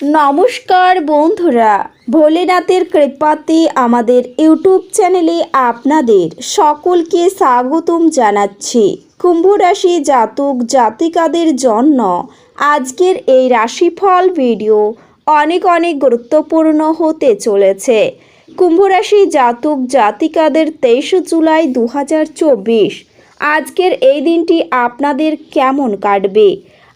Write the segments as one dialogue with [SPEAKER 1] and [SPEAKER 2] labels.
[SPEAKER 1] নমস্কার বন্ধুরা, ভোলেনাথের কৃপাতে আমাদের ইউটিউব চ্যানেলে আপনাদের সকলকে স্বাগতম জানাচ্ছি। কুম্ভ রাশি জাতক জাতিকাদের জন্য আজকের এই রাশিফল ভিডিও অনেক অনেক গুরুত্বপূর্ণ হতে চলেছে। কুম্ভ রাশি জাতক জাতিকাদের তেইশে জুলাই দু হাজার চব্বিশ, আজকের এই দিনটি আপনাদের কেমন কাটবে?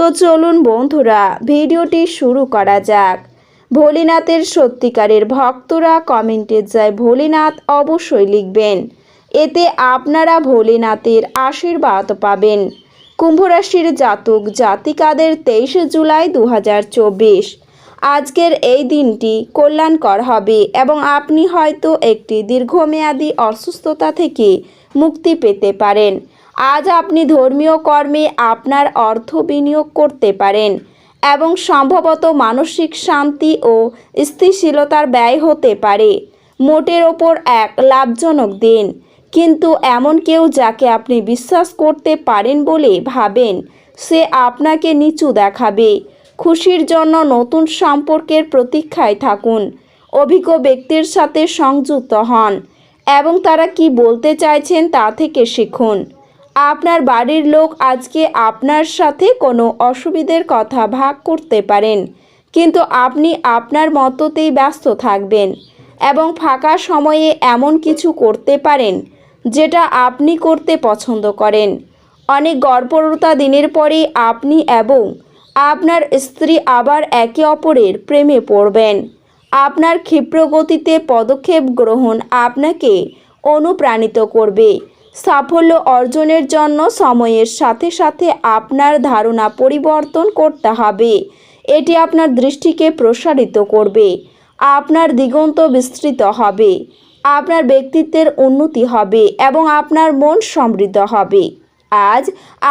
[SPEAKER 1] তো চলুন বন্ধুরা, ভিডিওটি শুরু করা যাক। ভোলেনাথের সত্যিকারের ভক্তরা কমেন্টে যায় ভোলেনাথ অবশ্যই লিখবেন। এতে আপনারা ভোলেনাথের আশীর্বাদ পাবেন। কুম্ভরাশির জাতক জাতিকাদের তেইশে জুলাই দু হাজার চব্বিশ। আজকের এই দিনটি কল্যাণকর হবে এবং আপনি হয়তো একটি দীর্ঘমেয়াদী অসুস্থতা থেকে মুক্তি পেতে পারেন। আজ আপনি ধর্মীয় কর্মে আপনার অর্থ বিনিয়োগ করতে পারেন এবং সম্ভবত মানসিক শান্তি ও স্থিতিশীলতার ব্যয় হতে পারে। মোটের ওপর এক লাভজনক দিন। কিন্তু এমন কেউ যাকে আপনি বিশ্বাস করতে পারেন বলে ভাবেন, সে আপনাকে নিচু দেখাবে। খুশির জন্য নতুন সম্পর্কের প্রতীক্ষায় থাকুন। অভিজ্ঞ ব্যক্তির সাথে সংযুক্ত হন এবং তারা কি বলতে চাইছেন তা থেকে শিখুন। আপনার বাড়ির লোক আজকে আপনার সাথে কোনো অসুবিধের কথা ভাগ করতে পারেন। কিন্তু আপনি আপনার মতোতেই ব্যস্ত থাকবেন এবং ফাঁকা সময়ে এমন কিছু করতে পারেন যেটা আপনি করতে পছন্দ করেন। অনেক গর্বরতা দিনের পরে আপনি এবং আপনার স্ত্রী আবার একে অপরের প্রেমে পড়বেন। আপনার ক্ষিপ্রগতিতে পদক্ষেপ গ্রহণ আপনাকে অনুপ্রাণিত করবে। সাফল্য অর্জনের জন্য সময়ের সাথে সাথে আপনার ধারণা পরিবর্তন করতে হবে। এটি আপনার দৃষ্টিকে প্রসারিত করবে। আপনার দিগন্ত বিস্তৃত হবে। আপনার ব্যক্তিত্বের উন্নতি হবে এবং আপনার মন সমৃদ্ধ হবে। আজ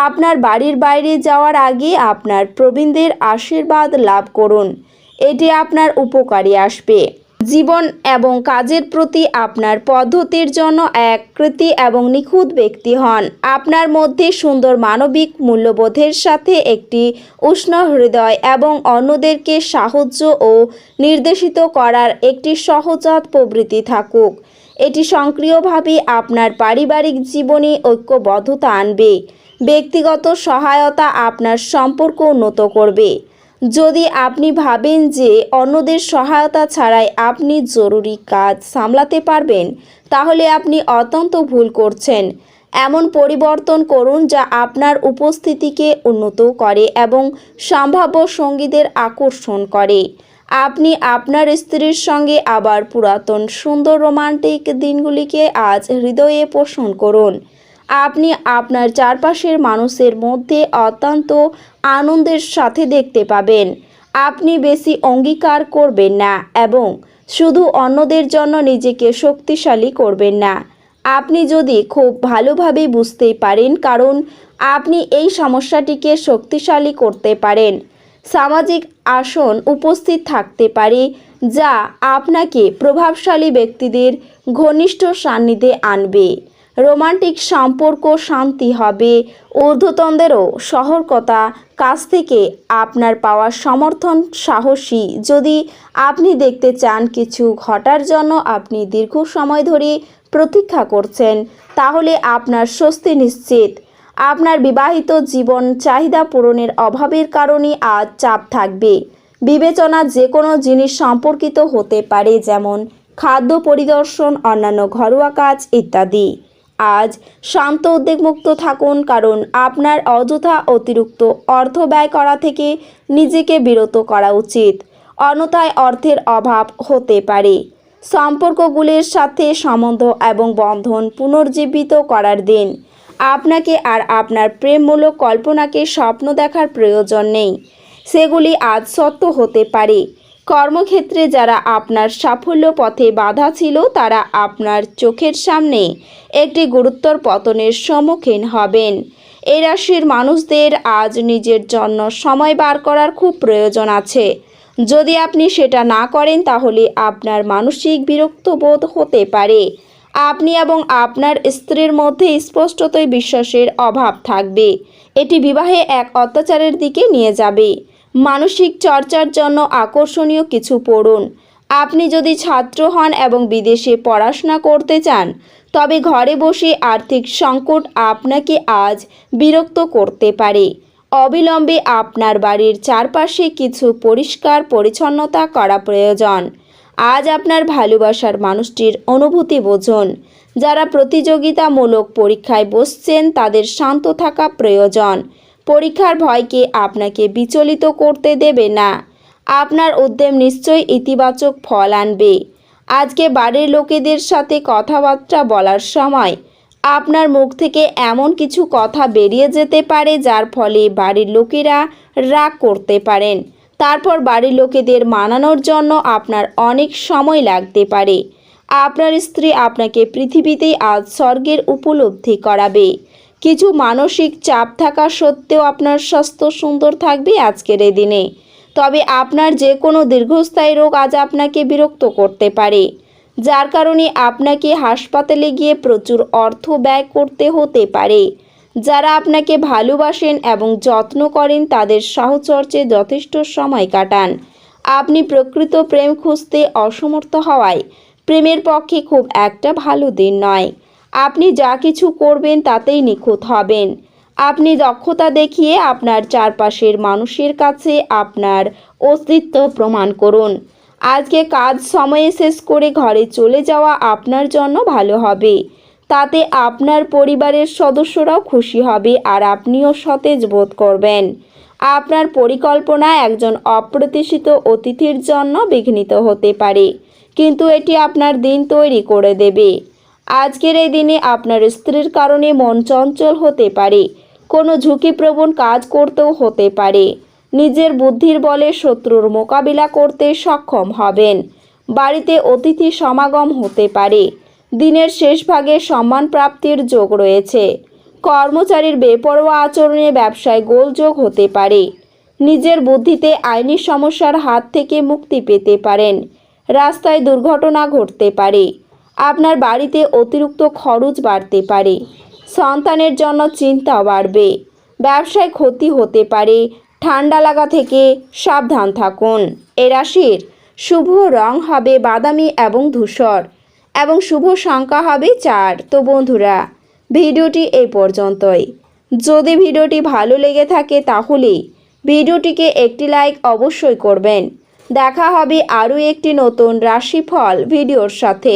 [SPEAKER 1] আপনার বাড়ির বাইরে যাওয়ার আগে আপনার প্রবীণদের আশীর্বাদ লাভ করুন। এটি আপনার উপকারী আসবে। জীবন এবং কাজের প্রতি আপনার পদ্ধতির জন্য এক কৃতি এবং নিখুঁত ব্যক্তি হন। আপনার মধ্যে সুন্দর মানবিক মূল্যবোধের সাথে একটি উষ্ণ হৃদয় এবং অন্যদেরকে সাহায্য ও নির্দেশিত করার একটি সহজাত প্রবৃত্তি থাকুক। এটি সক্রিয়ভাবে আপনার পারিবারিক জীবনে ঐক্যবদ্ধতা আনবে। ব্যক্তিগত সহায়তা আপনার সম্পর্ক উন্নত করবে। যদি আপনি ভাবেন যে অন্যদের সহায়তা ছাড়াই আপনি জরুরি কাজ সামলাতে পারবেন, তাহলে আপনি অত্যন্ত ভুল করছেন। এমন পরিবর্তন করুন যা আপনার উপস্থিতিকে উন্নত করে এবং সম্ভাব্য সঙ্গীদের আকর্ষণ করে। আপনি আপনার স্ত্রীর সঙ্গে আবার পুরাতন সুন্দর রোমান্টিক দিনগুলিকে আজ হৃদয়ে পোষণ করুন। আপনি আপনার চারপাশের মানুষের মধ্যে অত্যন্ত আনন্দের সাথে দেখতে পাবেন। আপনি বেশি অঙ্গীকার করবেন না এবং শুধু অন্যদের জন্য নিজেকে শক্তিশালী করবেন না। আপনি যদি খুব ভালোভাবে বুঝতে পারেন, কারণ আপনি এই সমস্যাটিকে শক্তিশালী করতে পারেন। সামাজিক আসন উপস্থিত থাকতে পারে, যা আপনাকে প্রভাবশালী ব্যক্তিদের ঘনিষ্ঠ সান্নিধ্যে আনবে। রোমান্টিক সম্পর্ক শান্তি হবে। ঊর্ধ্বতনদেরও সহর্কতা কাছ থেকে আপনার পাওয়া সমর্থন, সাহসী। যদি আপনি দেখতে চান কিছু ঘটার জন্য আপনি দীর্ঘ সময় ধরে প্রতীক্ষা করছেন, তাহলে আপনার স্বস্তি নিশ্চিত। আপনার বিবাহিত জীবন চাহিদা পূরণের অভাবের কারণে আজ চাপ থাকবে। বিবেচনা যে কোনো জিনিস সম্পর্কিত হতে পারে, যেমন খাদ্য পরিদর্শন, অন্যান্য ঘরোয়া কাজ ইত্যাদি। আজ শান্ত উদ্বেগমুক্ত থাকুন, কারণ আপনার অযথা অতিরিক্ত অর্থ ব্যয় করা থেকে নিজেকে বিরত করা উচিত। অন্যথায় অর্থের অভাব হতে পারে। সম্পর্কগুলির সাথে সম্বন্ধ এবং বন্ধন পুনর্জীবিত করার দিন। আপনাকে আর আপনার প্রেমমূলক কল্পনাকে স্বপ্ন দেখার প্রয়োজন নেই। সেগুলি আজ সত্য হতে পারে। কর্মক্ষেত্রে যারা আপনার সাফল্য পথে বাধা ছিল, তারা আপনার চোখের সামনে একটি গুরুত্বর পতনের সম্মুখীন হবেন। এই রাশির মানুষদের আজ নিজের জন্য সময় বার করার খুব প্রয়োজন আছে। যদি আপনি সেটা না করেন, তাহলে আপনার মানসিক বিরক্ত বোধ হতে পারে। আপনি এবং আপনার স্ত্রীর মধ্যে স্পষ্টতই বিশ্বাসের অভাব থাকবে। এটি বিবাহে এক অত্যাচারের দিকে নিয়ে যাবে। মানসিক চর্চার জন্য আকর্ষণীয় কিছু পড়ুন। আপনি যদি ছাত্র হন এবং বিদেশে পড়াশোনা করতে চান, তবে ঘরে বসে আর্থিক সংকট আপনাকে আজ বিরক্ত করতে পারে। অবিলম্বে আপনার বাড়ির চারপাশে কিছু পরিষ্কার পরিচ্ছন্নতা করা প্রয়োজন। আজ আপনার ভালোবাসার মানুষটির অনুভূতি বোঝুন। যারা প্রতিযোগিতামূলক পরীক্ষায় বসছেন, তাদের শান্ত থাকা প্রয়োজন। পরীক্ষার ভয়কে আপনাকে বিচলিত করতে দেবে না। আপনার উদ্যম নিশ্চয়ই ইতিবাচক ফল আনবে। আজকে বাড়ির লোকেদের সাথে কথাবার্তা বলার সময় আপনার মুখ থেকে এমন কিছু কথা বেরিয়ে যেতে পারে যার ফলে বাড়ির লোকেরা রাগ করতে পারেন। তারপর বাড়ির লোকেদের মানানোর জন্য আপনার অনেক সময় লাগতে পারে। আপনার স্ত্রী আপনাকে পৃথিবীতেই আজ স্বর্গের উপলব্ধি করাবে। কিছু মানসিক চাপ থাকা সত্ত্বেও আপনার স্বাস্থ্য সুন্দর থাকবে আজকের এই দিনে। তবে আপনার যে কোনো দীর্ঘস্থায়ী রোগ আজ আপনাকে বিরক্ত করতে পারে। যার কারণে আপনাকে হাসপাতালে গিয়ে প্রচুর অর্থ ব্যয় করতে হতে পারে। যারা আপনাকে ভালোবাসেন এবং যত্ন করেন তাদের সাহচর্যে যথেষ্ট সময় কাটান। আপনি প্রকৃত প্রেম খুঁজতে অসমর্থ হওয়ায় প্রেমের পক্ষে খুব একটা ভালো দিন নয়। আপনি যা কিছু করবেন তাতেই নিখুঁত হবেন। আপনি দক্ষতা দেখিয়ে আপনার চারপাশের মানুষের কাছে আপনার অস্তিত্ব প্রমাণ করুন। আজকে কাজ সময়ে শেষ করে ঘরে চলে যাওয়া আপনার জন্য ভালো হবে। তাতে আপনার পরিবারের সদস্যরাও খুশি হবে আর আপনিও সতেজ বোধ করবেন। আপনার পরিকল্পনা একজন অপ্রত্যাশিত অতিথির জন্য বিঘ্নিত হতে পারে, কিন্তু এটি আপনার দিন তৈরি করে দেবে। আজকের এই দিনে আপনার স্ত্রীর কারণে মন চঞ্চল হতে পারে। কোনো ঝুঁকিপ্রবণ কাজ করতেও হতে পারে। নিজের বুদ্ধির বলে শত্রুর মোকাবিলা করতে সক্ষম হবেন। বাড়িতে অতিথি সমাগম হতে পারে। দিনের শেষ ভাগে সম্মান প্রাপ্তির যোগ রয়েছে। কর্মচারীর বেপরোয়া আচরণে ব্যবসায় গোলযোগ হতে পারে। নিজের বুদ্ধিতে আইনি সমস্যার হাত থেকে মুক্তি পেতে পারেন। রাস্তায় দুর্ঘটনা ঘটতে পারে। আপনার বাড়িতে অতিরিক্ত খরচ বাড়তে পারে। সন্তানের জন্য চিন্তা বাড়বে। ব্যবসায় ক্ষতি হতে পারে। ঠান্ডা লাগা থেকে সাবধান থাকুন। এ রাশির শুভ রং হবে বাদামি এবং ধূসর এবং শুভ সংখ্যা হবে চার। তো বন্ধুরা, ভিডিওটি এই পর্যন্তই। যদি ভিডিওটি ভালো লেগে থাকে তাহলে ভিডিওটিকে একটি লাইক অবশ্যই করবেন। দেখা হবে আরও একটি নতুন রাশিফল ভিডিওর সাথে।